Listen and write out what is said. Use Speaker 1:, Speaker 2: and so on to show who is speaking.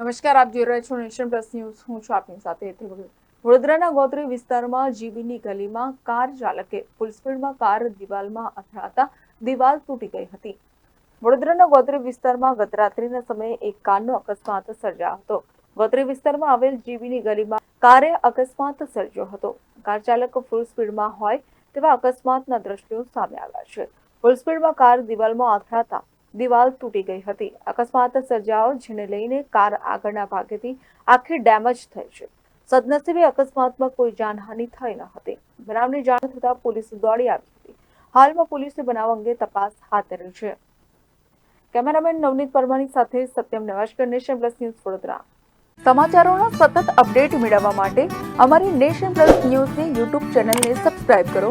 Speaker 1: નમસ્કાર, આપ જોઈ રહ્યા છો નેશન પ્લસ ન્યૂઝ. હું છું આપની સાથે વડોદરાના ગોત્રી વિસ્તારમાં જીબીની ગલીમાં કાર ચાલકે ફૂલ કાર દિવાલમાં અથડાતા દિવાલ તૂટી ગઈ હતી. વડોદરાના ગોત્રી વિસ્તારમાં ગત સમયે એક કારનો અકસ્માત સર્જાયો હતો. ગોત્રી વિસ્તારમાં આવેલ જીબીની ગલીમાં કારે અકસ્માત સર્જ્યો હતો. કાર ચાલક ફૂલ સ્પીડમાં હોય તેવા અકસ્માતના દ્રશ્યો સામે આવ્યા છે. ફૂલ સ્પીડમાં કાર દિવાલમાં અથડાતા દિવાલ તૂટી ગઈ હતી. અકસ્માત સર્જાયો, જેને લઈને કાર આગળના ભાગેથી આખી ડેમેજ થઈ છે. સદનસીબે અકસ્માતમાં કોઈ જાનહાનિ થઈ ન હતી. બનાવની જાણ થતાં પોલીસ દોડી આવી હતી. હાલમાં પોલીસે બનાવ અંગે તપાસ હાથ ધરી છે. કેમેરામેન નવનીત પરમાની સાથે Satyam નવાશકર, Nation Plus News Vadodara. સમાચારોના સતત અપડેટ મેળવવા માટે અમારી નેશન પ્લસ ન્યૂઝની યુટ્યુબ ચેનલને સબસ્ક્રાઇબ કરો.